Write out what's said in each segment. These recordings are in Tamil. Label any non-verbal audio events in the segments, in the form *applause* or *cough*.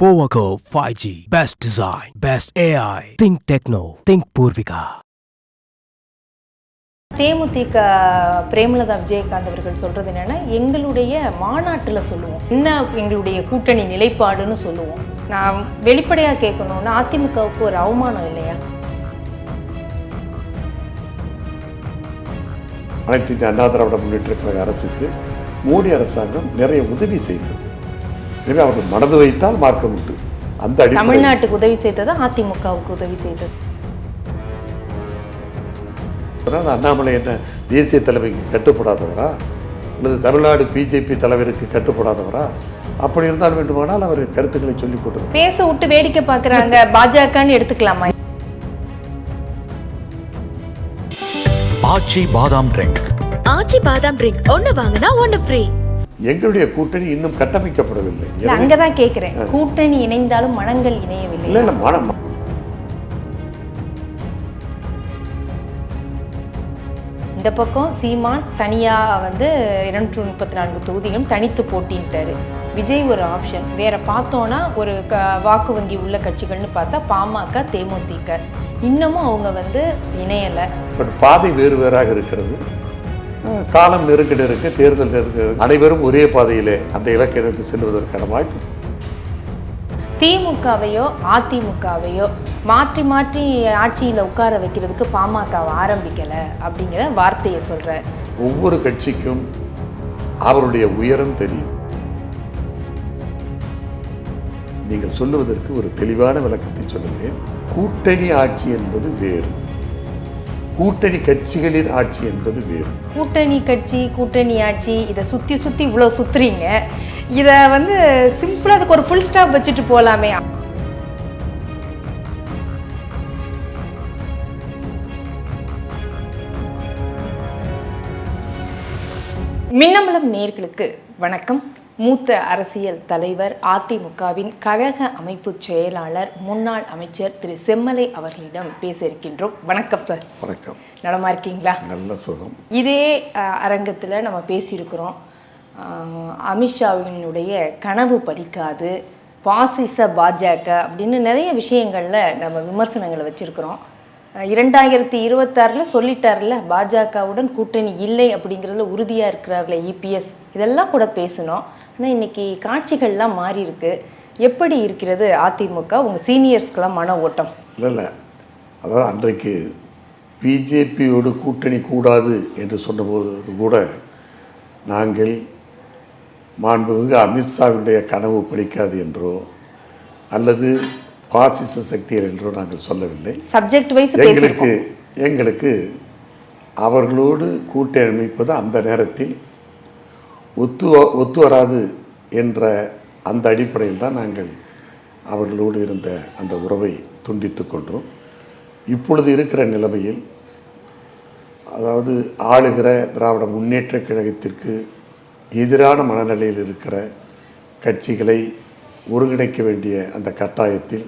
Powaco 5G. Best design. Best AI. Think Techno. Think Purvika. தேமுதிக பிரேமலதா விஜயகாந்த் அவர்கள் சொல்றது என்னன்னா எங்களுடைய மாநாட்டில் சொல்லுவோம் என்ன எங்களுடைய கூட்டணி நிலைப்பாடுன்னு சொல்லுவோம் நான் வெளிப்படையா கேட்கணும்னா அதிமுகவுக்கு ஒரு அவமானம் இல்லையா அனைத்து அண்ணா திராவிட முன்னேற்ற கழக அரசுக்கு மோடி அரசாங்கம் நிறைய உதவி செய்தது எனவே அவர்கள் மனது வைத்தால் மார்க்கம் உண்டு. அந்த தமிழ்நாட்டுக்கு உதவி செய்ததா அதிமுகவுக்கு உதவி செய்தது. அதனால் அண்ணாமலை என்ன தேசிய தலைமைக்கு கட்டுப்படாதவரா? அல்லது தமிழ்நாடு பிஜேபி தலைவருக்கு கட்டுப்படாதவரா? அப்படி இருந்தால் வேண்டுமானால் அவர் கருத்துக்களை சொல்லிக் கொண்டிருக்கிறார் பேச விட்டு வேடிக்கை பார்க்கறாங்க. பாஜகன்னு எடுத்துக்கலாமா? ஆச்சி பாதாம் ட்ரிங்க் ஆச்சி பாதாம் ட்ரிங்க் ஒன்னு வாங்கினா ஒன்னு ஃப்ரீ எங்களுடைய கூட்டணி இன்னும் கட்டமைக்கப்படவில்லை. அங்கதான் கேட்கிறேன் கூட்டணி இணைந்தாலும் மனங்கள் இணையவில்லை. இல்லை இல்லை மனம். இந்த பக்கம் சீமான் தனியா வந்து இருநூற்று முப்பத்தி நான்கு தொகுதிகளும் தனித்து போட்டின்ட்டாரு. விஜய் ஒரு ஆப்ஷன். வேற பார்த்தோன்னா ஒரு க வாக்கு வங்கி உள்ள கட்சிகள்னு பார்த்தா பாமக தேமுதிக. இன்னமும் அவங்க வந்து இணையலை. பட் பாதை வேறு வேறாக இருக்கிறது. காலம் நெருக்கடி இருக்கு தேர்தல் நெருக்கடி. அனைவரும் ஒரே பாதையிலே அந்த இலக்கை நோக்கி செல்வதற்கான வாய்ப்பு. திமுகவையோ அதிமுகவையோ மாற்றி மாற்றி ஆட்சியில் உட்கார வைக்கிறதுக்கு பாமக ஆரம்பிக்கலை அப்படிங்கிற வார்த்தையை சொல்கிறார் ஒவ்வொரு கட்சிக்கும் அவருடைய உயரம் தெரியும். நீங்கள் சொல்லுவதற்கு ஒரு தெளிவான விளக்கத்தை சொல்லுகிறேன். கூட்டணி ஆட்சி என்பது வேறு. கூட்டணி கட்சிகளின் ஆட்சி என்பது வேறு. கூட்டணி கட்சி கூட்டணி ஆட்சி இதை சுற்றி சுற்றி இவ்வளோ சுற்றுறீங்க இதை வந்து சிம்பிளாக அதுக்கு ஒரு ஃபுல் ஸ்டாப் வச்சுட்டு போகலாமே மின்னமலம் நேர்களுக்கு வணக்கம். மூத்த அரசியல் தலைவர் அதிமுகவின் கழக அமைப்பு செயலாளர் முன்னாள் அமைச்சர் திரு செம்மலை அவர்களிடம் பேச இருக்கின்றோம் வணக்கம் சார். வணக்கம். நலமா இருக்கீங்களா? நல்ல சுகம். இதே அரங்கத்தில் நம்ம பேசியிருக்கிறோம். அமித்ஷாவினுடைய கனவு படிக்காது பாசிச பாஜக அப்படின்னு நிறைய விஷயங்களில் நம்ம விமர்சனங்களை வச்சுருக்கிறோம். இரண்டாயிரத்தி இருபத்தாறில் சொல்லிட்டார்ல பாஜகவுடன் கூட்டணி இல்லை அப்படிங்கிறதுல உறுதியாக இருக்கிறார்ல இபிஎஸ் இதெல்லாம் கூட பேசணும். ஆனால் இன்னைக்கு காட்சிகள்லாம் மாறி இருக்கு எப்படி இருக்கிறது அதிமுக? உங்கள் சீனியர்ஸ்க்கெல்லாம் மன ஓட்டம். இல்லை இல்லை அதாவது அன்றைக்கு பிஜேபியோடு கூட்டணி கூடாது என்று சொன்னபோது கூட நாங்கள் மாண்புமிகு அமித்ஷாவினுடைய கனவு பலிக்காது என்றோ அல்லது பாசிச சக்திகள் என்றோ நாங்கள் சொல்லவில்லை. சப்ஜெக்ட் வைஸ் எங்களுக்கு எங்களுக்கு அவர்களோடு கூட்டணி அமைப்பது அந்த நேரத்தில் ஒத்து வ- ஒத்து வராது என்ற அந்த அடிப்படையில் தான் நாங்கள் அவர்களோடு இருந்த அந்த உறவை துண்டித்து கொண்டோம். இப்பொழுது இருக்கிற நிலைமையில் அதாவது ஆளுகிற திராவிட முன்னேற்ற கழகத்திற்கு எதிரான மனநிலையில் இருக்கிற கட்சிகளை ஒருங்கிணைக்க வேண்டிய அந்த கட்டாயத்தில்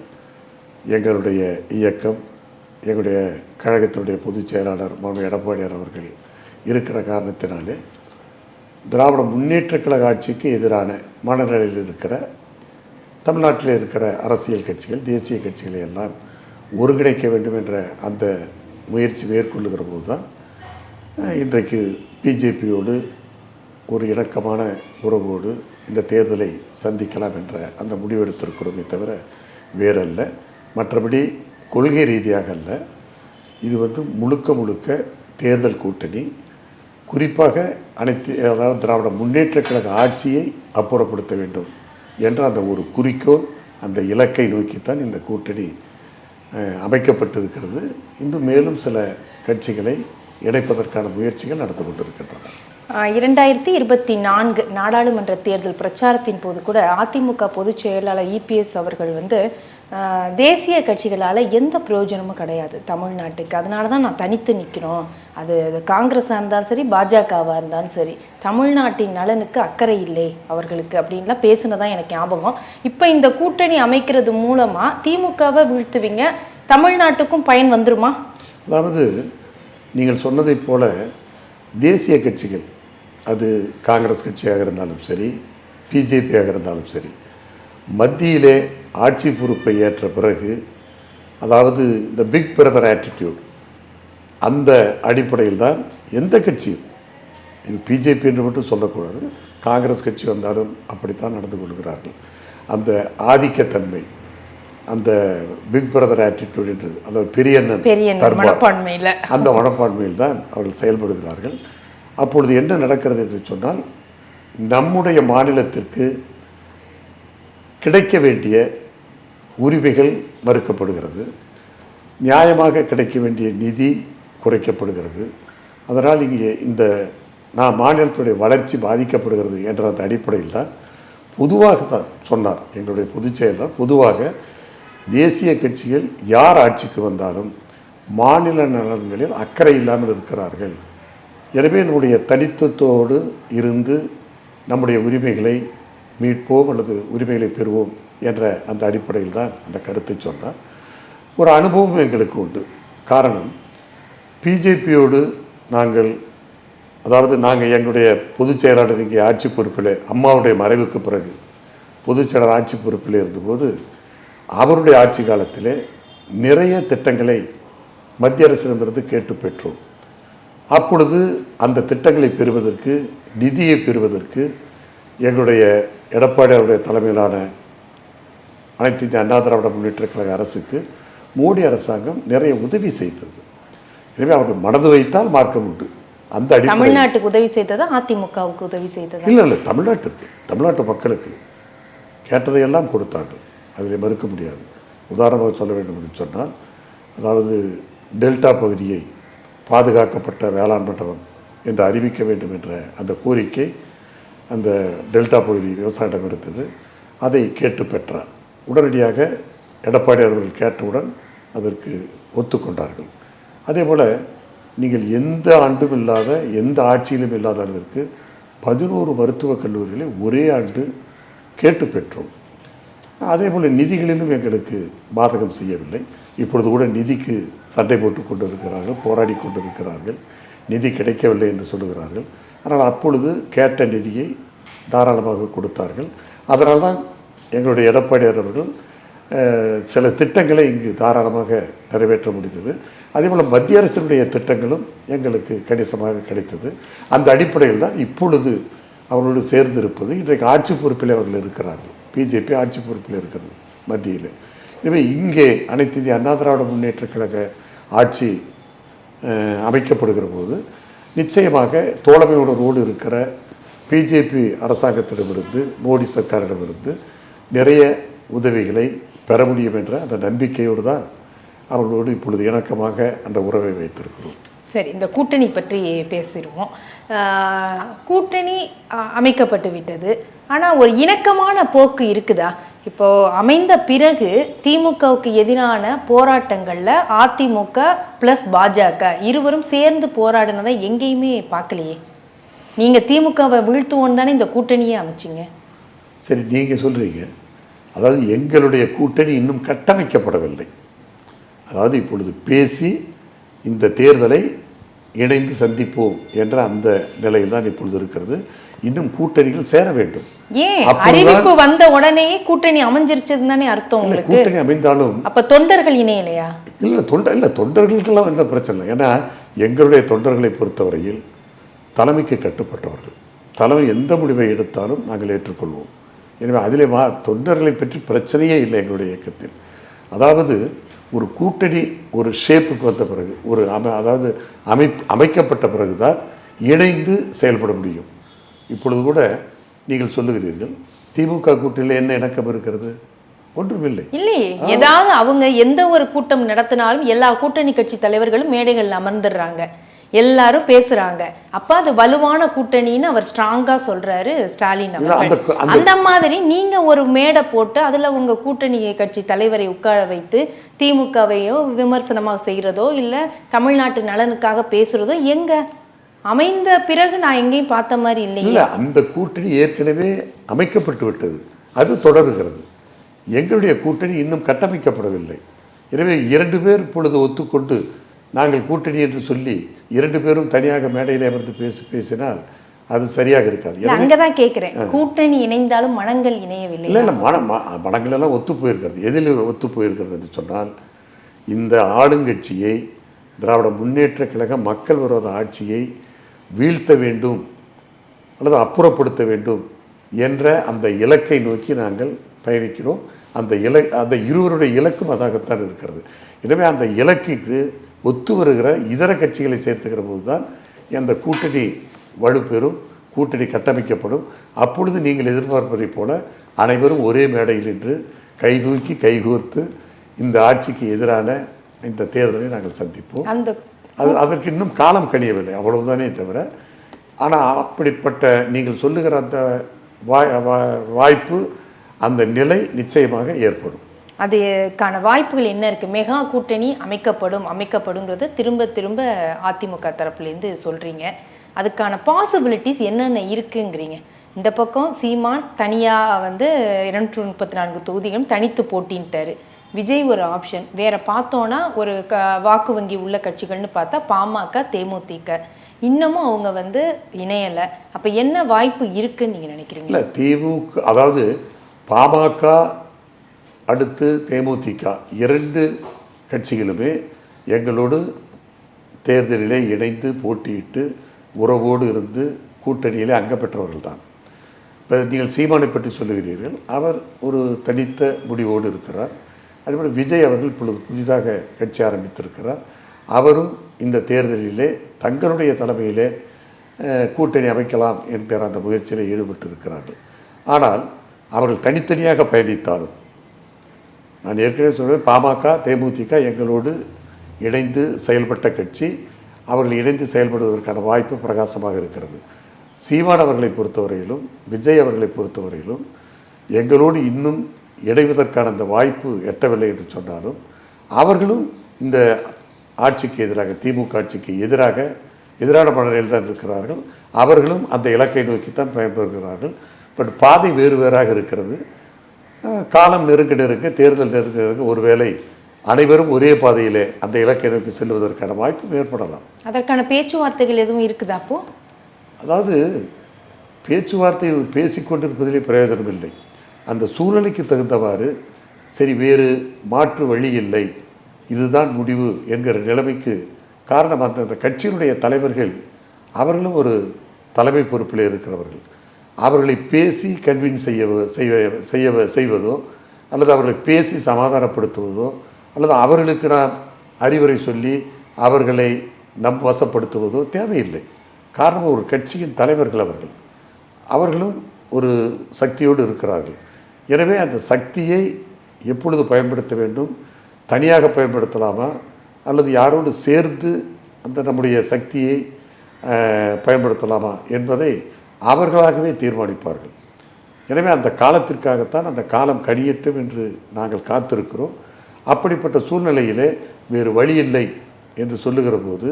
எங்களுடைய இயக்கம் எங்களுடைய கழகத்தினுடைய பொதுச் செயலாளர் மாண்பு எடப்பாடியார் அவர்கள் இருக்கிற காரணத்தினாலே திராவிட முன்னேற்ற கழக ஆட்சிக்கு எதிரான மனநிலையில் இருக்கிற தமிழ்நாட்டில் இருக்கிற அரசியல் கட்சிகள் தேசிய கட்சிகளை எல்லாம் ஒருங்கிணைக்க வேண்டும் என்ற அந்த முயற்சி மேற்கொள்ளுகிற போது தான் இன்றைக்கு பிஜேபியோடு ஒரு இணக்கமான உறவோடு இந்த தேர்தலை சந்திக்கலாம் என்ற அந்த முடிவெடுத்திருக்கிறோமே தவிர வேறல்ல. மற்றபடி கொள்கை ரீதியாக அல்ல இது வந்து முழுக்க முழுக்க தேர்தல் கூட்டணி குறிப்பாக அனைத்து அதாவது திராவிட முன்னேற்றக் கழக ஆட்சியை அப்புறப்படுத்த வேண்டும் என்ற அந்த ஒரு குறிக்கோள் அந்த இலக்கை நோக்கித்தான் இந்த கூட்டணி அமைக்கப்பட்டிருக்கிறது. இன்னும் மேலும் சில கட்சிகளை இணைப்பதற்கான முயற்சிகள் நடந்து கொண்டிருக்கின்றன. இரண்டாயிரத்தி இருபத்தி நான்கு நாடாளுமன்ற தேர்தல் பிரச்சாரத்தின் போது கூட அதிமுக பொதுச் செயலாளர் இபிஎஸ் அவர்கள் வந்து தேசிய கட்சிகளால் எந்த பிரயோஜனமும் கிடையாது தமிழ்நாட்டுக்கு. அதனால தான் நான் தனித்து நிற்கிறோம் அது காங்கிரஸாக இருந்தாலும் சரி பாஜகவாக இருந்தாலும் சரி தமிழ்நாட்டின் நலனுக்கு அக்கறை இல்லை அவர்களுக்கு அப்படின்லாம் பேசினதான் எனக்கு ஞாபகம். இப்போ இந்த கூட்டணி அமைக்கிறது மூலமாக திமுகவை வீழ்த்துவீங்க தமிழ்நாட்டுக்கும் பயன் வந்துருமா? அதாவது நீங்கள் சொன்னதைப் போல தேசிய கட்சிகள் அது காங்கிரஸ் கட்சியாக இருந்தாலும் சரி பிஜேபியாக இருந்தாலும் சரி மத்தியிலே ஆட்சி பொறுப்பை ஏற்ற பிறகு அதாவது இந்த பிக் பிரதர் ஆட்டிடியூட் அந்த அடிப்படையில் தான் எந்த கட்சியும் இது பிஜேபி என்று மட்டும் சொல்லக்கூடாது காங்கிரஸ் கட்சி வந்தாலும் அப்படித்தான் நடந்து கொள்கிறார்கள் அந்த ஆதிக்கத்தன்மை அந்த பிக் பிரதர் ஆட்டிடியூட் என்று அதாவது பெரியண்ணன். மனப்பான்மையில அந்த மனப்பான்மையில் தான் அவர்கள் செயல்படுகிறார்கள் அப்பொழுது என்ன நடக்கிறது என்று சொன்னால் நம்முடைய மாநிலத்திற்கு கிடைக்க வேண்டிய உரிமைகள் மறுக்கப்படுகிறது. நியாயமாக கிடைக்க வேண்டிய நிதி குறைக்கப்படுகிறது. அதனால் இங்கே இந்த நான் மாநிலத்துடைய வளர்ச்சி பாதிக்கப்படுகிறது என்ற அந்த அடிப்படையில் தான் பொதுவாக தான் சொன்னார் எங்களுடைய பொதுச் செயலர். பொதுவாக தேசிய கட்சிகள் யார் ஆட்சிக்கு வந்தாலும் மாநில நலன்களில் அக்கறை இல்லாமல் இருக்கிறார்கள். எனவே நம்முடைய தனித்துவத்தோடு இருந்து நம்முடைய உரிமைகளை மீட்போம் அல்லது உரிமைகளை பெறுவோம். என்ற அந்த அடிப்படையில் தான் அந்த கருத்தை சொன்னார். ஒரு அனுபவம் எங்களுக்கு உண்டு. காரணம் பிஜேபியோடு நாங்கள் அதாவது நாங்கள் எங்களுடைய பொதுச் செயலாளர் இங்கே ஆட்சி பொறுப்பில் அம்மாவுடைய மறைவுக்கு பிறகு பொதுச் செயலாளர் ஆட்சி பொறுப்பில் இருந்தபோது அவருடைய ஆட்சி காலத்திலே நிறைய திட்டங்களை மத்திய அரசிடமிருந்து கேட்டு பெற்றோம். அப்பொழுது அந்த திட்டங்களை பெறுவதற்கு நிதியை பெறுவதற்கு எங்களுடைய எடப்பாடி அவருடைய தலைமையிலான அனைத்து இந்திய அண்ணா திராவிட முன்னேற்ற கழக அரசுக்கு மோடி அரசாங்கம் நிறைய உதவி செய்தது. எனவே அவர்கள் மனது வைத்தால் மார்க்கம் உண்டு. அந்த தமிழ்நாட்டுக்கு உதவி செய்ததா? அதிமுகவுக்கு உதவி செய்ததா? இல்லை இல்லை தமிழ்நாட்டுக்கு தமிழ்நாட்டு மக்களுக்கு கேட்டதையெல்லாம் கொடுத்தார்கள். அதில் மறுக்க முடியாது. உதாரணமாக சொல்ல வேண்டும் என்று சொன்னால் அதாவது டெல்டா பகுதியை பாதுகாக்கப்பட்ட வேளாண் மண்டலம் என்று அறிவிக்க வேண்டும் என்ற அந்த கோரிக்கை அந்த டெல்டா பகுதி விவசாயிடம் இருந்தது. அதை கேட்டு பெற்றார். உடனடியாக எடப்பாடி அவர்கள் கேட்டவுடன் அதற்கு ஒத்துக்கொண்டார்கள். அதே போல் நீங்கள் எந்த ஆண்டும் இல்லாத எந்த ஆட்சியிலும் இல்லாத அளவிற்கு பதினோரு மருத்துவக் கல்லூரிகளை ஒரே ஆண்டு கேட்டு பெற்றோம். அதே போல் நிதிகளிலும் எங்களுக்கு பாதகம் செய்யவில்லை. இப்பொழுது கூட நிதிக்கு சண்டை போட்டு கொண்டு இருக்கிறார்கள் போராடி கொண்டு இருக்கிறார்கள் நிதி கிடைக்கவில்லை என்று சொல்லுகிறார்கள். ஆனால் அப்பொழுது கேட்ட நிதியை தாராளமாக கொடுத்தார்கள். அதனால் தான் எங்களுடைய எடப்பாடியார் அவர்கள் சில திட்டங்களை இங்கு தாராளமாக நிறைவேற்ற முடிந்தது. அதே போல் மத்திய அரசினுடைய திட்டங்களும் எங்களுக்கு கணிசமாக கிடைத்தது. அந்த அடிப்படையில் தான் இப்பொழுது அவர்களோடு சேர்ந்து இருப்பது இன்றைக்கு ஆட்சி பொறுப்பில் அவர்கள் இருக்கிறார்கள். பிஜேபி ஆட்சி பொறுப்பில் இருக்கிறது மத்தியில். எனவே இங்கே அனைத்து இந்திய அண்ணா திராவிட முன்னேற்ற கழக ஆட்சி அமைக்கப்படுகிற போது நிச்சயமாக தோழமையுடனோடு இருக்கிற பிஜேபி அரசாங்கத்திடமிருந்து மோடி சர்க்காரிடமிருந்து நிறைய உதவிகளை பெற முடியும் என்ற அந்த நம்பிக்கையோடு தான் அவர்களோடு இப்பொழுது இணக்கமாக அந்த உறவை வைத்திருக்கிறோம். சரி இந்த கூட்டணி பற்றி பேசிடுவோம். கூட்டணி அமைக்கப்பட்டு விட்டது. ஆனால் ஒரு இணக்கமான போக்கு இருக்குதா? இப்போ அமைந்த பிறகு திமுகவுக்கு எதிரான போராட்டங்களில் அதிமுக ப்ளஸ் பாஜக இருவரும் சேர்ந்து போராடினதை எங்கேயுமே பார்க்கலையே. நீங்கள் திமுகவை வீழ்த்துவோன்னு தானே இந்த கூட்டணியே அமைச்சிங்க? சரி நீங்கள் சொல்கிறீங்க அதாவது எங்களுடைய கூட்டணி இன்னும் கட்டமைக்கப்படவில்லை. அதாவது இப்பொழுது பேசி இந்த தேர்தலை இணைந்து சந்திப்போம் என்ற அந்த நிலையில் தான் இப்பொழுது இருக்கிறது. இன்னும் கூட்டணிகள் சேர வேண்டும். ஏன்? அறிவிப்பு வந்த உடனேயே கூட்டணி அமைஞ்சிருச்சதுன்னு தானே அர்த்தம் கூட்டணி அமைந்தாலும் அப்ப தொண்டர்கள் இணையலையா இல்லை தொண்டர் இல்லை தொண்டர்களுக்கெல்லாம் எந்த பிரச்சனை இல்லை. ஏன்னா எங்களுடைய தொண்டர்களை பொறுத்தவரையில் தலைமைக்கு கட்டுப்பட்டவர்கள். தலைமை எந்த முடிவை எடுத்தாலும் நாங்கள் ஏற்றுக்கொள்வோம். எனவே அதிலே மா தொண்டர்களை பற்றி பிரச்சனையே இல்லை எங்களுடைய இயக்கத்தில். அதாவது ஒரு கூட்டணி ஒரு ஷேப்புக்கு வந்த பிறகு ஒரு அமை அதாவது அமை அமைக்கப்பட்ட பிறகுதான் இணைந்து செயல்பட முடியும். இப்பொழுது கூட நீங்கள் சொல்லுகிறீர்கள் திமுக கூட்டணியில் என்ன இணக்கம் இருக்கிறது? ஒன்றுமில்லை. இல்லையே. ஏதாவது அவங்க எந்த ஒரு கூட்டம் நடத்தினாலும் எல்லா கூட்டணி கட்சி தலைவர்களும் மேடைகள்ல அமர்ந்துடுறாங்க. எல்லாரும் பேசுறாங்க. அப்ப அது வலுவான கூட்டணின்னு அவர் ஸ்ட்ராங்கா சொல்றாரு ஸ்டாலின் இல்ல, அந்த மாதிரி நீங்க ஒரு மேடை போட்டு அதுல உங்க கூட்டணி கட்சி தலைவரை உட்கார வைத்து திமுகவையோ விமர்சனமாக செய்யறதோ இல்ல தமிழ்நாட்டு நலனுக்காக பேசுறதோ எங்க? அமைந்த பிறகு நான் எங்கேயும் பார்த்த மாதிரி இல்லையே. இல்லை அந்த கூட்டணி ஏற்கனவே அமைக்கப்பட்டு விட்டது. அது தொடருகிறது. எங்களுடைய கூட்டணி இன்னும் கட்டமைக்கப்படவில்லை. எனவே இரண்டு பேர் இப்பொழுது ஒத்துக்கொண்டு நாங்கள் கூட்டணி என்று சொல்லி இரண்டு பேரும் தனியாக மேடையில் அமர்ந்து பேசி பேசினால் அது சரியாக இருக்காது. இல்ல, எனவே அங்கதான் கேக்குறேன் கூட்டணி இணைந்தாலும் மனங்கள் இணையவில்லை இல்லை இல்லை மன ம- மனங்களெல்லாம் ஒத்து போயிருக்கிறது. எதில் ஒத்து போயிருக்கிறது என்று சொன்னால் இந்த ஆளுங்கட்சியை திராவிட முன்னேற்ற கழக மக்கள் விரோத ஆட்சியை வீழ்த்த வேண்டும் அல்லது அப்புறப்படுத்த வேண்டும் என்ற அந்த இலக்கை நோக்கி நாங்கள் பயணிக்கிறோம். அந்த இல அந்த இருவருடைய இலக்கும் அதாகத்தான் இருக்கிறது. எனவே அந்த இலக்குக்கு ஒத்து வருகிற இதர கட்சிகளை சேர்த்துக்கிற போது தான் அந்த கூட்டணி வலுப்பெறும் கூட்டணி கட்டமைக்கப்படும். அப்பொழுது நீங்கள் எதிர்பார்ப்பதைப் போல அனைவரும் ஒரே மேடையில் நின்று கைதூக்கி கைகோர்த்து இந்த ஆட்சிக்கு எதிரான இந்த தேர்தலை நாங்கள் சந்திப்போம். அந்த அது அதற்கு இன்னும் காலம் கழியவில்லை அவ்வளவுதானே தவிர. ஆனால் அப்படிப்பட்ட நீங்கள் சொல்லுகிற அந்த வாய்ப்பு அந்த நிலை நிச்சயமாக ஏற்படும். அதுக்கான வாய்ப்புகள் என்ன இருக்கு? மெகா கூட்டணி அமைக்கப்படும் அமைக்கப்படுங்கிறத திரும்ப திரும்ப அதிமுக தரப்புலேருந்து சொல்றீங்க. அதுக்கான பாசிபிலிட்டிஸ் என்னென்ன இருக்குங்கிறீங்க. இந்த பக்கம் சீமான் தனியாக வந்து இருநூற்று முப்பத்தி நான்கு தொகுதிகளும் தனித்து போட்டின்ட்டாரு. விஜய் ஒரு ஆப்ஷன் வேற பார்த்தோன்னா ஒரு க வாக்கு வங்கி உள்ள கட்சிகள்னு பார்த்தா பாமக தேமுதிக. இன்னமும் அவங்க வந்து இணையலை. அப்போ என்ன வாய்ப்பு இருக்குன்னு நீங்கள் நினைக்கிறீங்க? இல்லை திமுக அதாவது பாமக அடுத்து தேமுதிக. இரண்டு கட்சிகளுமே எங்களோடு தேர்தலிலே இணைந்து போட்டியிட்டு உறவோடு இருந்து கூட்டணியிலே அங்க பெற்றவர்கள் தான் இப்போ நீங்கள் சீமானை பற்றி சொல்லுகிறீர்கள். அவர் ஒரு தனித்த முடிவோடு இருக்கிறார். அதேபோல் விஜய் அவர்கள் இப்பொழுது புதிதாக கட்சி ஆரம்பித்திருக்கிறார். அவரும் இந்த தேர்தலிலே தங்களுடைய தலைமையிலே கூட்டணி அமைக்கலாம் என்கிற அந்த முயற்சியில் ஈடுபட்டு இருக்கிறார்கள் ஆனால் அவர்கள் தனித்தனியாக பயணித்தாலும் நான் ஏற்கனவே சொல்வேன் பாமக தேமுதிக எங்களோடு இணைந்து செயல்பட்ட கட்சி. அவர்கள் இணைந்து செயல்படுவதற்கான வாய்ப்பு பிரகாசமாக இருக்கிறது. சீமான் அவர்களை பொறுத்தவரையிலும் விஜய் அவர்களை பொறுத்தவரையிலும் எங்களோடு இன்னும் இணைவதற்கான அந்த வாய்ப்பு எட்டவில்லை என்று சொன்னாலும் அவர்களும் இந்த ஆட்சிக்கு எதிராக திமுக ஆட்சிக்கு எதிராக எதிரான மனநிலையில் தான் இருக்கிறார்கள். அவர்களும் அந்த இலக்கை நோக்கித்தான் பயன்பெறுகிறார்கள் பட் பாதை வேறு வேறாக இருக்கிறது. காலம் நெருங்க நெருங்க தேர்தல் நெருங்க நெருங்க ஒருவேளை அனைவரும் ஒரே பாதையிலே அந்த இலக்கை நோக்கி செல்வதற்கான வாய்ப்பு ஏற்படலாம். அதற்கான பேச்சுவார்த்தைகள் எதுவும் இருக்குதா அப்போ? அதாவது பேச்சுவார்த்தை பேசிக்கொண்டிருப்பதிலே பிரயோஜனம் இல்லை. அந்த சூழ்நிலைக்கு தகுந்தவாறு சரி வேறு மாற்று வழி இல்லை. இதுதான் முடிவு என்கிற நிலைமைக்கு காரணம். அந்த கட்சியினுடைய தலைவர்கள் அவர்களும் ஒரு தலைமை பொறுப்பில் இருக்கிறவர்கள். அவர்களை பேசி கன்வின்ஸ் செய்ய செய்ய செய்ய செய்வதோ அல்லது அவர்களை பேசி சமாதானப்படுத்துவதோ அல்லது அவர்களுக்கு நாம் அறிவுரை சொல்லி அவர்களை நம் வசப்படுத்துவதோ தேவையில்லை. காரணம் ஒரு கட்சியின் தலைவர்கள் அவர்கள். அவர்களும் ஒரு சக்தியோடு இருக்கிறார்கள். எனவே அந்த சக்தியை எப்பொழுது பயன்படுத்த வேண்டும்? தனியாக பயன்படுத்தலாமா? அல்லது யாரோடு சேர்ந்து அந்த நம்முடைய சக்தியை பயன்படுத்தலாமா? என்பதை அவர்களாகவே தீர்மானிப்பார்கள். எனவே அந்த காலத்திற்காகத்தான் அந்த காலம் கடியட்டும் என்று நாங்கள் காத்திருக்கிறோம். அப்படிப்பட்ட சூழ்நிலையிலே வேறு வழி இல்லை என்று சொல்லுகிற போது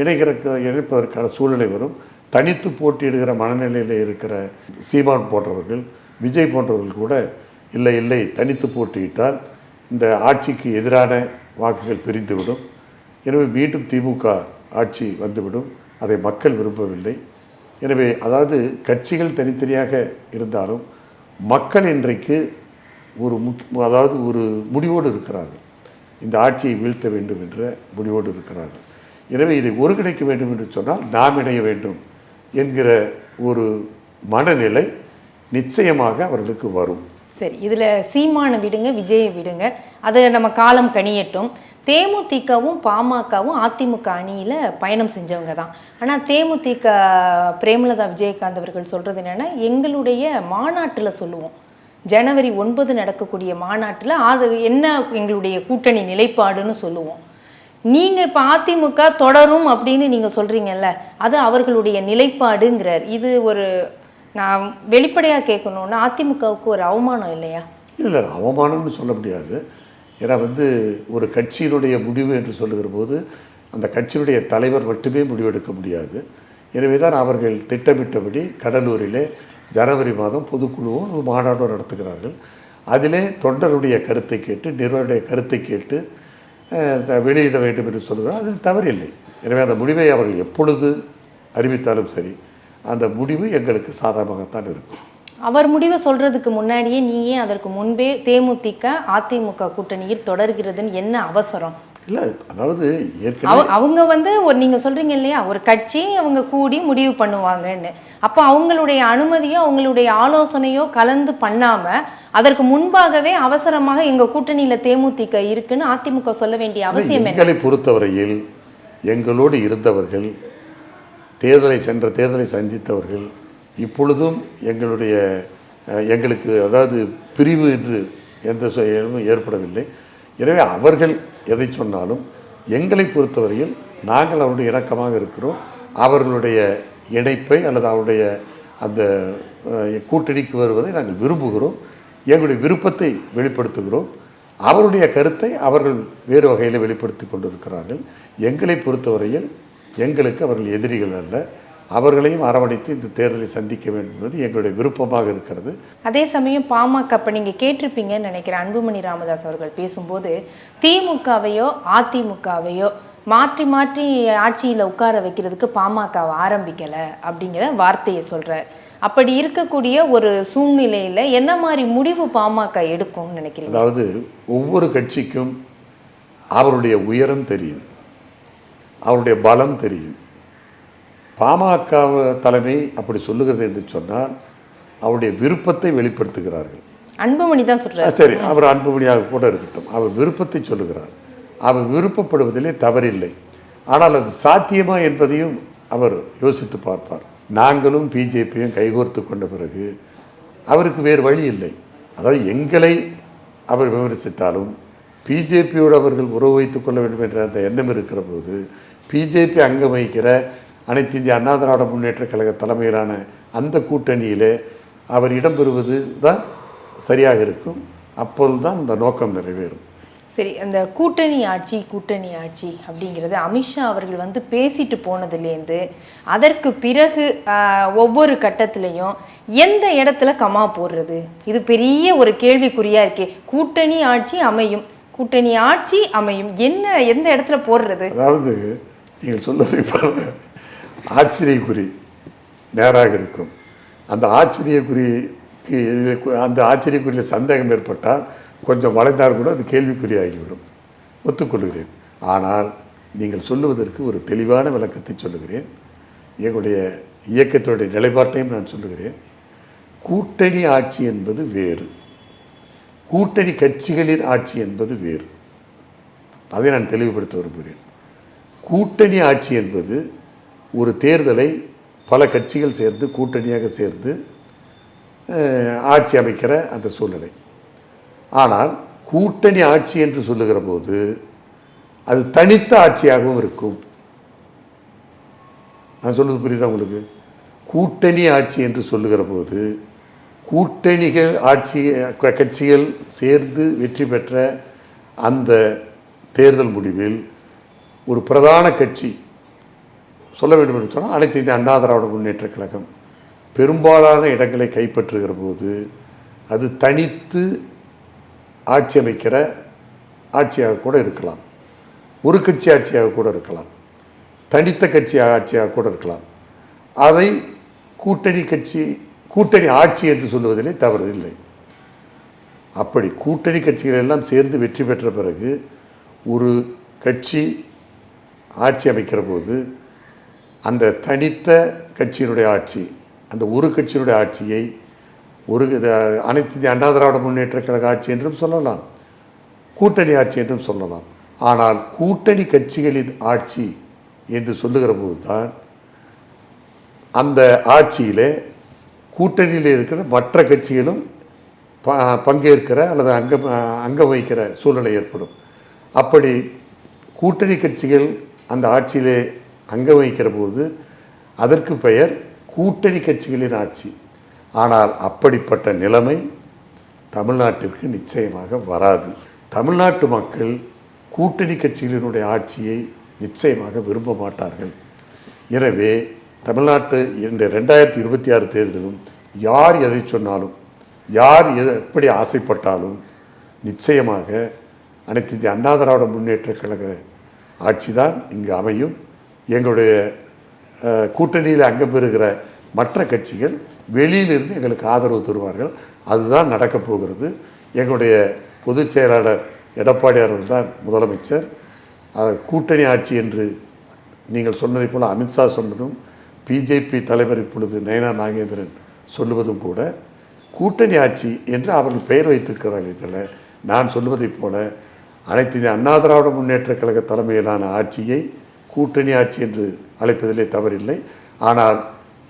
இணைகிற இணைப்பதற்கான சூழ்நிலை வரும். தனித்து போட்டியிடுகிற மனநிலையில் இருக்கிற சீமான் போன்றவர்கள் விஜய் போன்றவர்கள் கூட இல்லை இல்லை தனித்து போட்டியிட்டால் இந்த ஆட்சிக்கு எதிரான வாக்குகள் பிரிந்துவிடும். எனவே மீண்டும் திமுக ஆட்சி வந்துவிடும். அதை மக்கள் விரும்பவில்லை. எனவே அதாவது கட்சிகள் தனித்தனியாக இருந்தாலும் மக்கள் இன்றைக்கு ஒரு முக் அதாவது ஒரு முடிவோடு இருக்கிறார்கள். இந்த ஆட்சியை வீழ்த்த வேண்டும் என்ற முடிவோடு இருக்கிறார்கள். எனவே இதை ஒருங்கிணைக்க வேண்டும் என்று சொன்னால் நாம் இணைய வேண்டும் என்கிற ஒரு மனநிலை நிச்சயமாக அவர்களுக்கு வரும். சரி இதில் சீமானை விடுங்க விஜயை விடுங்க. அதை நம்ம காலம் கணியட்டும். தேமுதிகவும் பாமகவும் அதிமுக அணியில பயணம் செஞ்சவங்க தான். ஆனா தேமுதிக பிரேமலதா விஜயகாந்த் அவர்கள் சொல்றது என்னென்னா எங்களுடைய மாநாட்டுல சொல்லுவோம். ஜனவரி ஒன்பது நடக்கக்கூடிய மாநாட்டுல அது என்ன எங்களுடைய கூட்டணி நிலைப்பாடுன்னு சொல்லுவோம். நீங்க இப்போ அதிமுக தொடரும் அப்படின்னு நீங்க சொல்றீங்கல்ல அது அவர்களுடைய நிலைப்பாடுங்கிறார். இது ஒரு நான் வெளிப்படையாக கேட்கணும்னா அதிமுகவுக்கு ஒரு அவமானம் இல்லையா? இல்லை அவமானம்னு சொல்ல முடியாது. ஏன்னா வந்து ஒரு கட்சியினுடைய முடிவு என்று சொல்லுகிற போது அந்த கட்சியினுடைய தலைவர் மட்டுமே முடிவெடுக்க முடியாது. எனவே தான் அவர்கள் திட்டமிட்டபடி கடலூரிலே ஜனவரி மாதம் பொதுக்குழுவும் ஒரு மாநாடும் நடத்துகிறார்கள். அதிலே தொண்டருடைய கருத்தை கேட்டு நிறுவனுடைய கருத்தை கேட்டு த- வெளியிட வேண்டும் என்று சொல்லுகிறார். அதில் தவறில்லை. எனவே அந்த முடிவை அவர்கள் எப்பொழுது அறிவித்தாலும் சரி அந்த முடிவு எங்களுக்கு சாதகமாகத்தான் இருக்கும். அவர் முடிவை சொல்றதுக்கு முன்னாடியே நீங்க அதற்கு முன்பே தேமுதிக அதிமுக கூட்டணியில் தொடர்கிறதுன்னு என்ன அவசரம்? இல்லை அதாவது ஏற்கனவே அவ- அவங்க வந்து ஒரு நீங்க சொல்றீங்க இல்லையா ஒரு கட்சி அவங்க கூடி முடிவு பண்ணுவாங்கன்னு. அப்போ அவங்களுடைய அனுமதியோ அவங்களுடைய ஆலோசனையோ கலந்து பண்ணாம அதற்கு முன்பாகவே அவசரமாக எங்க கூட்டணியில தேமுதிக இருக்குன்னு அதிமுக சொல்ல வேண்டிய அவசியம் எங்களை பொறுத்தவரையில் எங்களோடு இருந்தவர்கள் தேர்தலை சென்ற தேர்தலை சந்தித்தவர்கள் இப்பொழுதும் எங்களுடைய எங்களுக்கு அதாவது பிரிவு என்று எந்த ஏற்படவில்லை. எனவே அவர்கள் எதை சொன்னாலும் எங்களை பொறுத்தவரையில் நாங்கள் அவருடைய இணக்கமாக இருக்கிறோம். அவர்களுடைய இணைப்பை அல்லது அவருடைய அந்த கூட்டணிக்கு வருவதை நாங்கள் விரும்புகிறோம். எங்களுடைய விருப்பத்தை வெளிப்படுத்துகிறோம். அவருடைய கருத்தை அவர்கள் வேறு வகையில் வெளிப்படுத்தி கொண்டிருக்கிறார்கள். எங்களை பொறுத்தவரையில் எங்களுக்கு அவர்கள் எதிரிகள் அல்ல. அவர்களையும் அரவணைத்து இந்த தேர்தலை சந்திக்க வேண்டும் என்பது எங்களுடைய விருப்பமாக இருக்கிறது. அதே சமயம் பாமக அப்ப நீங்க கேட்டிருப்பீங்கன்னு நினைக்கிறேன். அன்புமணி ராமதாஸ் அவர்கள் பேசும்போது திமுகவையோ அதிமுகவையோ மாற்றி மாற்றி ஆட்சியில உட்கார வைக்கிறதுக்கு பாமக ஆரம்பிக்கல அப்படிங்கிற வார்த்தையை சொல்றார். அப்படி இருக்கக்கூடிய ஒரு சூழ்நிலையில என்ன மாதிரி முடிவு பாமக எடுக்கும்னு நினைக்கிறீங்க? அதாவது ஒவ்வொரு கட்சிக்கும் அவருடைய உயரம் தெரியும். அவருடைய பலம் தெரியும். பாமக தலைமை அப்படி சொல்லுகிறது என்று சொன்னால் அவருடைய விருப்பத்தை வெளிப்படுத்துகிறார்கள். அன்புமணி தான் ஆ, சொல்றாரு சரி அவர் அன்புமணியாக கூட இருக்கட்டும். அவர் விருப்பத்தை சொல்லுகிறார். அவர் விருப்பப்படுவதிலே தவறில்லை. ஆனால் அது சாத்தியமா என்பதையும் அவர் யோசித்து பார்ப்பார். நாங்களும் பிஜேபியும் கைகோர்த்து கொண்ட பிறகு அவருக்கு வேறு வழி இல்லை. அதாவது எங்களை அவர் விமர்சித்தாலும் பிஜேபியோடு அவர்கள் உறவு வைத்துக் கொள்ள வேண்டும் என்ற அந்த எண்ணம் இருக்கிற போது பிஜேபி அங்கம் வகிக்கிற அனைத்து இந்திய அண்ணா திராவிட முன்னேற்ற கழக தலைமையிலான அந்த கூட்டணியிலே அவர் இடம்பெறுவது தான் சரியாக இருக்கும். அப்போதுதான் இந்த நோக்கம் நிறைவேறும். சரி அந்த கூட்டணி ஆட்சி கூட்டணி ஆட்சி அப்படிங்கிறது அமித்ஷா அவர்கள் வந்து பேசிட்டு போனதுலேருந்து அதற்கு பிறகு ஒவ்வொரு கட்டத்திலையும் எந்த இடத்துல கமா போடுறது? இது பெரிய ஒரு கேள்விக்குறியா இருக்கே. கூட்டணி ஆட்சி அமையும். கூட்டணி ஆட்சி அமையும். என்ன எந்த இடத்துல போடுறது? அதாவது நீங்கள் பாருங்க. ஆச்சரியக்குறி நேராக இருக்கும். அந்த ஆச்சரியக்குறிக்கு இது- அந்த ஆச்சரியக்குறியில் சந்தேகம் ஏற்பட்டால் கொஞ்சம் வளைந்தால் கூட அது கேள்விக்குறியாகிவிடும். ஒத்துக்கொள்கிறேன். ஆனால் நீங்கள் சொல்லுவதற்கு ஒரு தெளிவான விளக்கத்தை சொல்லுகிறேன். எங்களுடைய இயக்கத்தினுடைய நிலைப்பாட்டையும் நான் சொல்லுகிறேன். கூட்டணி ஆட்சி என்பது வேறு. கூட்டணி கட்சிகளின் ஆட்சி என்பது வேறு. அதை நான் தெளிவுபடுத்த விரும்புகிறேன். கூட்டணி ஆட்சி என்பது ஒரு தேர்தலை பல கட்சிகள் சேர்ந்து கூட்டணியாக சேர்ந்து ஆட்சி அமைக்கிற அந்த சூழ்நிலை. ஆனால் கூட்டணி ஆட்சி என்று சொல்லுகிற போது அது தனித்த ஆட்சியாகவும் இருக்கும். நான் சொல்வது புரியுதா உங்களுக்கு? கூட்டணி ஆட்சி என்று சொல்லுகிற போது கூட்டணிகள் ஆட்சி கட்சிகள் சேர்ந்து வெற்றி பெற்ற அந்த தேர்தல் முடிவில் ஒரு பிரதான கட்சி சொல்ல வேண்டும் என்று சொன்னால் அனைத்து இந்திய அண்ணா திராவிட முன்னேற்ற கழகம் பெரும்பாலான இடங்களை கைப்பற்றுகிற போது அது தனித்து ஆட்சி அமைக்கிற ஆட்சியாக கூட இருக்கலாம். ஒரு கட்சி ஆட்சியாக கூட இருக்கலாம். தனித்த கட்சி ஆட்சியாக கூட இருக்கலாம். அதை கூட்டணி கட்சி கூட்டணி ஆட்சி என்று சொல்லுவதிலே தவறு இல்லை. அப்படி கூட்டணி கட்சிகள் எல்லாம் சேர்ந்து வெற்றி பெற்ற பிறகு ஒரு கட்சி ஆட்சி அமைக்கிற போது அந்த தனித்த கட்சியினுடைய ஆட்சி அந்த ஒரு கட்சியினுடைய ஆட்சியை ஒரு அனைத்து இந்திய அண்ணா திராவிட முன்னேற்ற கழக ஆட்சி என்றும் சொல்லலாம் கூட்டணி ஆட்சி என்றும் சொல்லலாம். ஆனால் கூட்டணி கட்சிகளின் ஆட்சி என்று சொல்லுகிற போது தான் அந்த ஆட்சியிலே கூட்டணியில் இருக்கிற மற்ற கட்சிகளும் ப- பங்கேற்கிற அல்லது அங்கம் அங்கம் வகிக்கிற சூழ்நிலை ஏற்படும். அப்படி கூட்டணி கட்சிகள் அந்த ஆட்சியிலே அங்கம் வகிக்கிற போது அதற்கு பெயர் கூட்டணி கட்சிகளின் ஆட்சி. ஆனால் அப்படிப்பட்ட நிலைமை தமிழ்நாட்டிற்கு நிச்சயமாக வராது. தமிழ்நாட்டு மக்கள் கூட்டணி கட்சிகளினுடைய ஆட்சியை நிச்சயமாக விரும்ப மாட்டார்கள். எனவே தமிழ்நாட்டு இந்த ரெண்டாயிரத்தி இருபத்தி ஆறு தேர்தலும் யார் எதை சொன்னாலும் யார் எது எப்படி ஆசைப்பட்டாலும் நிச்சயமாக அனைத்து இந்திய அண்ணா திராவிட முன்னேற்ற கழக ஆட்சி தான் இங்கு அமையும். எங்களுடைய கூட்டணியில் அங்கே பெறுகிற மற்ற கட்சிகள் வெளியிலிருந்து எங்களுக்கு ஆதரவு தருவார்கள். அதுதான் நடக்கப் போகிறது. எங்களுடைய பொதுச் செயலாளர் எடப்பாடி அவர்கள் தான் முதலமைச்சர் கூட்டணி ஆட்சி என்று நீங்கள் சொன்னதைப் போல் அமித்ஷா சொன்னதும் பிஜேபி தலைவர் இப்பொழுது நயனா நாகேந்திரன் சொல்லுவதும் கூட கூட்டணி ஆட்சி என்று அவர்கள் பெயர் வைத்திருக்கிறார்களே தவிர நான் சொல்லுவதைப் போல அனைத்து இந்திய அண்ணா திராவிட முன்னேற்ற கழக தலைமையிலான ஆட்சியை கூட்டணி ஆட்சி என்று அழைப்பதிலே தவறில்லை. ஆனால்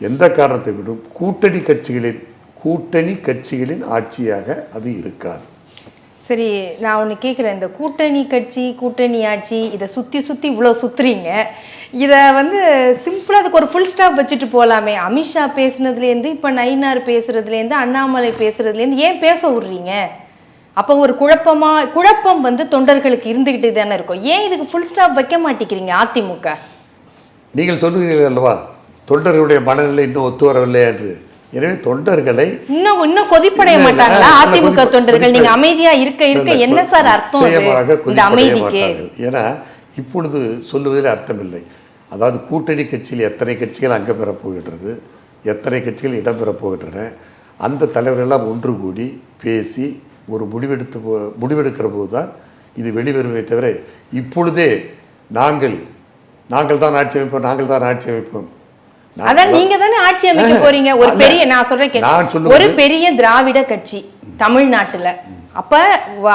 எந்த காரணத்தை விடும் கூட்டணி கட்சிகளின் கூட்டணி கட்சிகளின் ஆட்சியாக அது இருக்காது. சரி நான் ஒன்று கேட்குறேன் இந்த கூட்டணி கட்சி கூட்டணி ஆட்சி இதை சுற்றி சுற்றி இவ்வளோ சுற்றுறீங்க இதை வந்து சிம்பிளாக அதுக்கு ஒரு ஃபுல் ஸ்டாப் வச்சுட்டு போகலாமே அமித்ஷா பேசுனதுலேருந்து இப்போ நயினார் பேசுகிறதுலேருந்து அண்ணாமலை பேசுறதுலேருந்து ஏன் பேச விட்றீங்க? அப்போ ஒரு குழப்பமா குழப்பம் வந்து தொண்டர்களுக்கு இருந்துக்கிட்டு தானே இருக்கும். ஏன் இதுக்கு ஃபுல் ஸ்டாப் வைக்க மாட்டேங்கிறீங்க அதிமுக? நீங்கள் சொல்லுகிறீர்கள் அல்லவா? தொண்டர்களுடைய மனநிலை இன்னும் ஒத்து வரவில்லை என்று. எனவே தொண்டர்களை இன்னும் இன்னும் கொதிப்படைய மாட்டாங்களா அதிமுக தொண்டர்கள் நீங்க அமைதியா இருக்க இருக்க என்ன சார் அர்த்தம் இந்த அமைதிக்கு. ஏன்னா இப்பொழுது சொல்லுவதில் அர்த்தமில்லை. அதாவது கூட்டணி கட்சியில் எத்தனை கட்சிகள் அங்கம் பெறப் போகின்றது? எத்தனை கட்சிகள் இடம் பெறப் போகின்றன? அந்த தலைவர்களெல்லாம் ஒன்று கூடி பேசி ஒரு முடிவெடுத்து போ- முடிவெடுக்கிற போது தான் இது வெளிவருமே தவிர இப்பொழுதே நாங்கள் நாங்கள் தான் ஆட்சி அமைப்போம் நாங்கள் தான் ஆட்சி அமைப்போம். அதான் நீங்க தானே ஆட்சி அமைக்க போறீங்க. ஒரு. பெரிய நான் சொல்றேன் ஒரு பெரிய திராவிட கட்சி தமிழ்நாட்டுல. அப்ப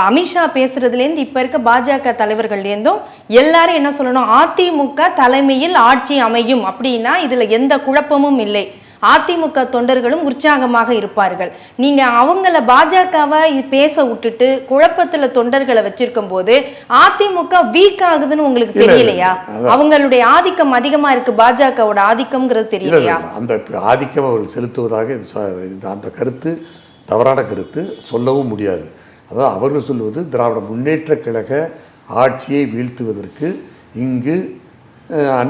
அமித்ஷா பேசுறதுல இருந்து இப்ப இருக்க பாஜக தலைவர்கள்ல இருந்தும் எல்லாரும் என்ன சொல்லணும்? அதிமுக தலைமையில் ஆட்சி அமையும் அப்படின்னா இதுல எந்த குழப்பமும் இல்லை. அதிமுக தொண்டர்களும் உற்சாகமாக இருப்பார்கள் நீங்க அவங்கள பாஜகவை பேச விட்டுட்டு குழப்பத்துல தொண்டர்களை வச்சிருக்கும் போது அதிமுக வீக் ஆகுதுன்னு உங்களுக்கு தெரியலையா. அவங்களுடைய ஆதிக்கம் அதிகமா இருக்கு பாஜகவோட ஆதிக்கம்ங்கிறது தெரியலையா. அந்த ஆதிக்கம் அவர்கள் செலுத்துவதாக அந்த கருத்து தவறான கருத்து சொல்லவும் முடியாது அதாவது அவர்கள் சொல்வது திராவிட முன்னேற்ற கழக ஆட்சியை வீழ்த்துவதற்கு இங்கு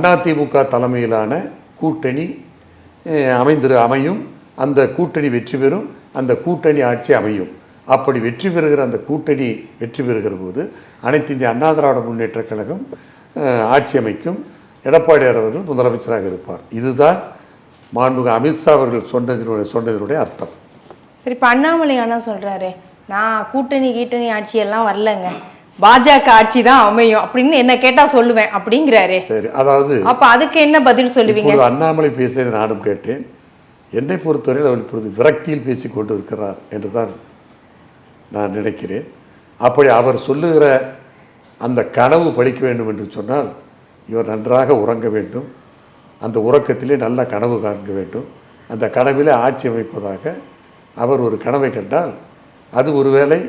அதிமுக தலைமையிலான கூட்டணி அமைந்திரு அமையும். அந்த கூட்டணி வெற்றி பெறும். அந்த கூட்டணி ஆட்சி அமையும். அப்படி வெற்றி பெறுகிற அந்த கூட்டணி வெற்றி பெறுகிற போது அனைத்து இந்திய அண்ணா திராவிட முன்னேற்ற கழகம் ஆட்சி அமைக்கும். எடப்பாடியார் அவர்கள் முதலமைச்சராக இருப்பார். இதுதான் மாண்புக அமித்ஷா அவர்கள் சொன்னதினுடைய சொன்னதினுடைய அர்த்தம். சரி இப்போ அண்ணாமலை அண்ணா சொல்கிறாரு நான் கூட்டணி கீட்டணி ஆட்சி எல்லாம் வரலங்க. பாஜக ஆட்சி தான் அமையும் அப்படின்னு என்ன கேட்டா சொல்லுவேன் அப்படிங்கிறாரு. சரி அதாவது அப்ப அதுக்கு என்ன பதில் சொல்லுவீங்க? அண்ணாமலை பேசியதை நானும் கேட்டேன். என்னை பொறுத்தவரையில் அவர் இப்பொழுது விரக்தியில் பேசிக் கொண்டு இருக்கிறார் என்று தான் நான் நினைக்கிறேன். அப்படி அவர் சொல்லுகிற அந்த கனவு படிக்க வேண்டும் என்று சொன்னால் இவர் நன்றாக உறங்க வேண்டும். அந்த உறக்கத்திலே நல்ல கனவு காண்க வேண்டும். அந்த கனவிலே ஆட்சி அமைப்பதாக அவர் ஒரு கனவை கண்டால் அது ஒருவேளை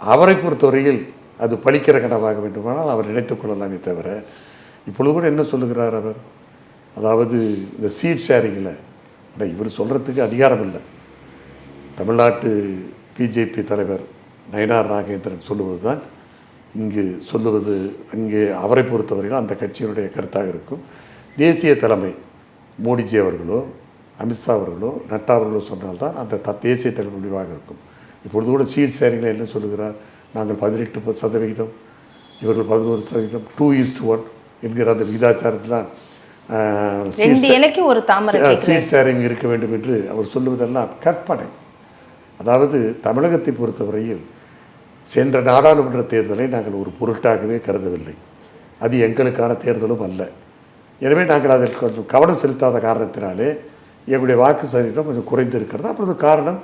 அவரை பொறுத்தவரையில் அது பழிக்கிற கனவாக வேண்டுமானால் அவர் நினைத்துக் கொள்ளலாமே தவிர இப்பொழுது கூட என்ன சொல்லுகிறார் அவர்? அதாவது இந்த சீட் ஷேரிங்கில் ஆனால் இவர் சொல்கிறதுக்கு அதிகாரம் இல்லை. தமிழ்நாட்டு பிஜேபி தலைவர் நயனார் நாகேந்திரன் சொல்லுவது தான் இங்கு சொல்லுவது அங்கே அவரை பொறுத்தவரையில் அந்த கட்சியினுடைய கருத்தாக இருக்கும். தேசிய தலைமை மோடிஜி அவர்களோ அமித்ஷா அவர்களோ நட்டா அவர்களோ சொன்னால்தான் அந்த த தேசிய தலைமை முடிவாக இருக்கும். இப்பொழுது கூட சீட் ஷேரிங்கில் என்ன சொல்லுகிறார்? நாங்கள் பதினெட்டு சதவிகிதம் இவர்கள் பதினோரு சதவீதம் டூ ஈஸ்ட் ஒன் என்கிற அந்த தாமரை கேக்குறாரு. சீட் ஷேரிங் இருக்க வேண்டும் என்று அவர் சொல்லுவதெல்லாம் கற்பனை. அதாவது தமிழகத்தை பொறுத்தவரையில் சென்ற நாடாளுமன்ற தேர்தலை நாங்கள் ஒரு பொருட்டாகவே கருதவில்லை. அது எங்களுக்கான தேர்தலும் அல்ல. எனவே நாங்கள் அதில் கொஞ்சம் கவனம் செலுத்தாத காரணத்தினாலே எங்களுடைய வாக்கு சதவீதம் கொஞ்சம் குறைந்து இருக்கிறது அப்பொழுது காரணம்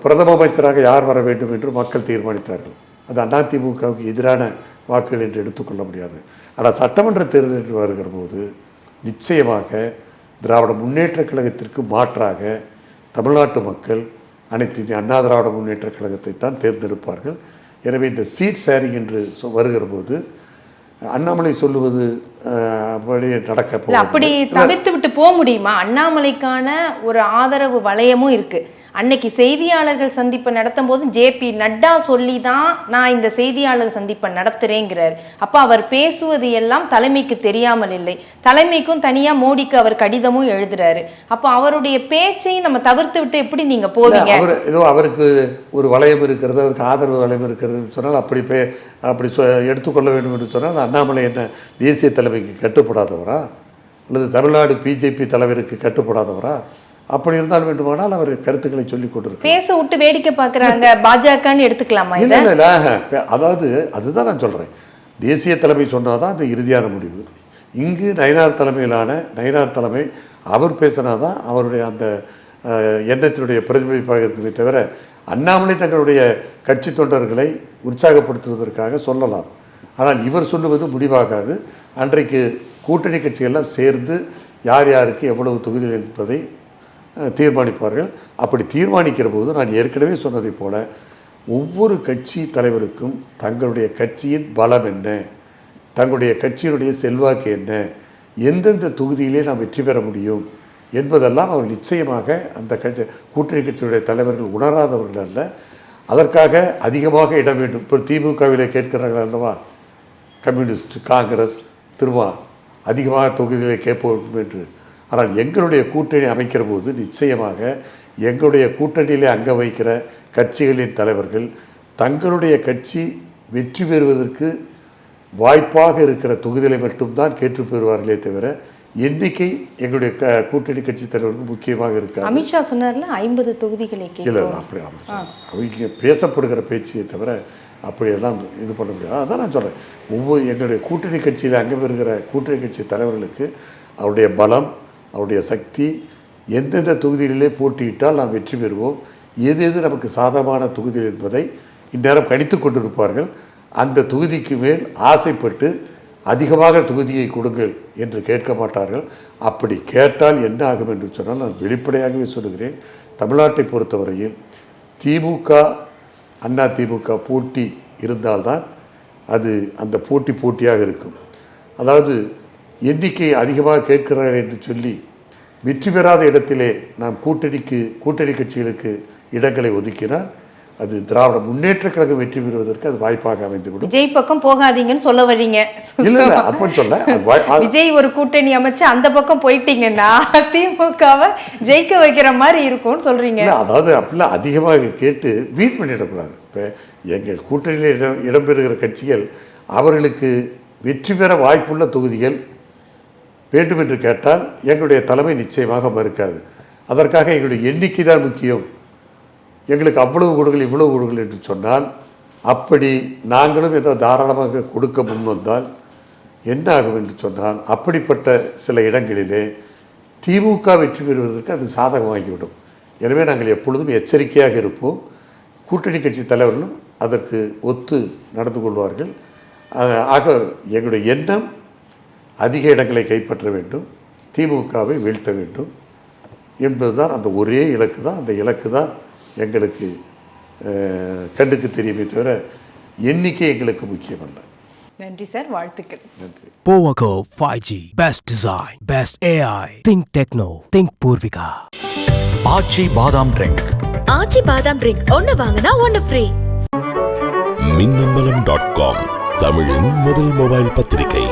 பிரதம அமைச்சராக யார் வர வேண்டும் என்று மக்கள் தீர்மானித்தார்கள். அது அதிமுகவுக்கு எதிரான வாக்குகள் என்று எடுத்துக்கொள்ள முடியாது. ஆனால் சட்டமன்ற தேர்தல் வருகிற போது நிச்சயமாக திராவிட முன்னேற்றக் கழகத்திற்கு மாற்றாக தமிழ்நாட்டு மக்கள் அனைத்து அண்ணா திராவிட முன்னேற்றக் கழகத்தை தான் தேர்ந்தெடுப்பார்கள். எனவே இந்த சீட் ஷேரிங் என்று சொ- வருகிற போது அண்ணாமலை சொல்லுவது அப்படி நடக்க அப்படி. தவிர்த்து விட்டு போக முடியுமா? அண்ணாமலைக்கான ஒரு ஆதரவு வளையமும் இருக்கு. அன்னைக்கு செய்தியாளர்கள் சந்திப்பை நடத்தும் போது ஜேபி நட்டா சொல்லி தான் நான் இந்த செய்தியாளர் சந்திப்பை நடத்துறேங்கிறார். அப்ப அவர் பேசுவது எல்லாம் தலைமைக்கு தெரியாமல் இல்லை. தலைமைக்கும் தனியா மோடிக்கு அவர் கடிதமும் எழுதுறாரு. அப்ப அவருடைய பேச்சையும் நம்ம தவிர்த்து விட்டு எப்படி நீங்க போவீங்க? அவர் ஏதோ அவருக்கு ஒரு வளையம் இருக்கிறது அவருக்கு ஆதரவு வளையம் இருக்கிறது சொன்னால் அப்படி பே அப்படி சொ எடுத்துக்கொள்ள வேண்டும் என்று சொன்னால் அண்ணாமலை என்ன தேசிய தலைமைக்கு கட்டுப்படாதவரா? அல்லது தமிழ்நாடு பிஜேபி தலைவருக்கு கட்டுப்படாதவரா? அப்படி இருந்தால் வேண்டுமானால் அவர் கருத்துக்களை சொல்லிக் கொண்டிருக்கிறார். பேச விட்டு வேடிக்கை பாக்குறாங்க பாஜகன்னு எடுத்துக்கலாமா இல்லை இல்லை அதாவது அதுதான் நான் சொல்கிறேன் தேசிய தலைமை சொன்னால் தான் அது இறுதியான முடிவு. இங்கு நயினார் தலைமையிலான நயினார் தலைமை அவர் பேசினா தான் அவருடைய அந்த எண்ணத்தினுடைய பிரதிபலிப்பாக இருக்குமே தவிர அண்ணாமலை தங்களுடைய கட்சி தொண்டர்களை உற்சாகப்படுத்துவதற்காக சொல்லலாம். ஆனால் இவர் சொல்லுவது முடிவாகாது. அன்றைக்கு கூட்டணி கட்சியெல்லாம் சேர்ந்து யார் யாருக்கு எவ்வளவு தொகுதிகள் என்பதை தீர்மானிப்பார்கள். அப்படி தீர்மானிக்கிற போது நான் ஏற்கனவே சொன்னதைப் போல ஒவ்வொரு கட்சி தலைவருக்கும் தங்களுடைய கட்சியின் பலம் என்ன? தங்களுடைய கட்சியினுடைய செல்வாக்கு என்ன? எந்தெந்த தொகுதியிலே நாம் வெற்றி பெற முடியும்? என்பதெல்லாம் அவர் நிச்சயமாக அந்த கட்சி கூட்டணி கட்சியுடைய தலைவர்கள் உணராதவர்கள் அல்ல. அதற்காக அதிகமாக இடம் வேண்டும். இப்போ திமுகவிலே கேட்கிறார்கள் அல்லவா? கம்யூனிஸ்ட் காங்கிரஸ் திருமா அதிகமாக தொகுதிகளை கேட்போம் என்று. ஆனால் எங்களுடைய கூட்டணி அமைக்கிற போது நிச்சயமாக எங்களுடைய கூட்டணியிலே அங்க வைக்கிற கட்சிகளின் தலைவர்கள் தங்களுடைய கட்சி வெற்றி பெறுவதற்கு வாய்ப்பாக இருக்கிற தொகுதிகளை மட்டும்தான் கேட்டு பெறுவார்களே தவிர எண்ணிக்கை எங்களுடைய க கூட்டணி கட்சி தலைவருக்கு முக்கியமாக இருக்காது. அமித்ஷா சொன்னார்ல ஐம்பது தொகுதிகளை இல்லை அப்படி அவங்க பேசப்படுகிற பேச்சையே தவிர அப்படியெல்லாம் இது பண்ண முடியாது. அதான் நான் சொல்கிறேன் ஒவ்வொரு எங்களுடைய கூட்டணி கட்சியில் அங்கே இருக்கிற கூட்டணி கட்சி தலைவர்களுக்கு அவருடைய பலம் அவருடைய சக்தி எந்தெந்த தொகுதிகளிலே போட்டியிட்டால் நாம் வெற்றி பெறுவோம். எது எது நமக்கு சாதகமான தொகுதி என்பதை இந்நேரம் கணித்து கொண்டிருப்பார்கள். அந்த தொகுதிக்கு மேல் ஆசைப்பட்டு அதிகமாக தொகுதியை கொடுங்கள் என்று கேட்க மாட்டார்கள். அப்படி கேட்டால் என்ன ஆகும் என்று சொன்னால் நான் வெளிப்படையாகவே சொல்லுகிறேன். தமிழ்நாட்டை பொறுத்தவரையில் திமுக அண்ணா திமுக போட்டி இருந்தால்தான் அது அந்த போட்டி போட்டியாக இருக்கும். அதாவது எண்ணிக்கை அதிகமாக கேட்கிறார்கள் என்று சொல்லி வெற்றி பெறாத இடத்திலே நாம் கூட்டணிக்கு கூட்டணி கட்சிகளுக்கு இடங்களை ஒதுக்கினால் அது திராவிட முன்னேற்ற கழகம் வெற்றி பெறுவதற்கு அது வாய்ப்பாக அமைந்துவிடும். விஜய் பக்கம் போகாதீங்கன்னு சொல்ல வர்றீங்க இல்ல இல்ல அப்பன்னு சொல்ல *laughs* விஜய் ஒரு கூட்டணி அமைச்சு அந்த பக்கம் போயிட்டீங்கன்னா திமுகவை ஜெயிக்க வைக்கிற மாதிரி இருக்கும்னு சொல்றீங்க. அதாவது அப்படிலாம் அதிகமாக கேட்டு வீட் பண்ணிடக்கூடாது. இப்போ எங்கள் கூட்டணியில் இடம் இடம்பெறுகிற கட்சிகள் அவர்களுக்கு வெற்றி பெற வாய்ப்புள்ள தொகுதிகள் வேண்டும் என்று கேட்டால் எங்களுடைய தலைமை நிச்சயமாக மறுக்காது. அதற்காக எங்களுடைய எண்ணிக்கை தான் முக்கியம். எங்களுக்கு அவ்வளவு கொடுங்கள் இவ்வளவு கொடுங்கள் என்று சொன்னால் அப்படி நாங்களும் ஏதோ தாராளமாக கொடுக்க முன் வந்தால் என்ன ஆகும் என்று சொன்னால் அப்படிப்பட்ட சில இடங்களிலே திமுக வெற்றி பெறுவதற்கு அது சாதகமாகிவிடும். எனவே நாங்கள் எப்பொழுதும் எச்சரிக்கையாக இருப்போம். கூட்டணி கட்சி தலைவர்களும் அதற்கு ஒத்து நடந்து கொள்வார்கள். ஆக எங்களுடைய எண்ணம் அதிக இடங்களை கைப்பற்ற வேண்டும் திமுகவை வீழ்த்த வேண்டும் என்பதுதான் அந்த ஒரே இலக்கு தான் அந்த இலக்கு தான் எங்களுக்கு கண்ணுக்கு தெரியுமே தவிர எண்ணிக்கை எங்களுக்கு முக்கியமல்ல நன்றி சார் வாழ்த்துக்கள் நன்றி Powaco 5G. Best design. Best AI. Think Techno. Think Purvika. ஆச்சி பாதாம் ட்ரிங்க் ஆச்சி பாதாம் ட்ரிங்க் ஒன்னு வாங்கினா ஒன்னு ஃப்ரீ மின்னம்பலம் டாட் காம் தமிழின் முதல் மொபைல் பத்திரிகை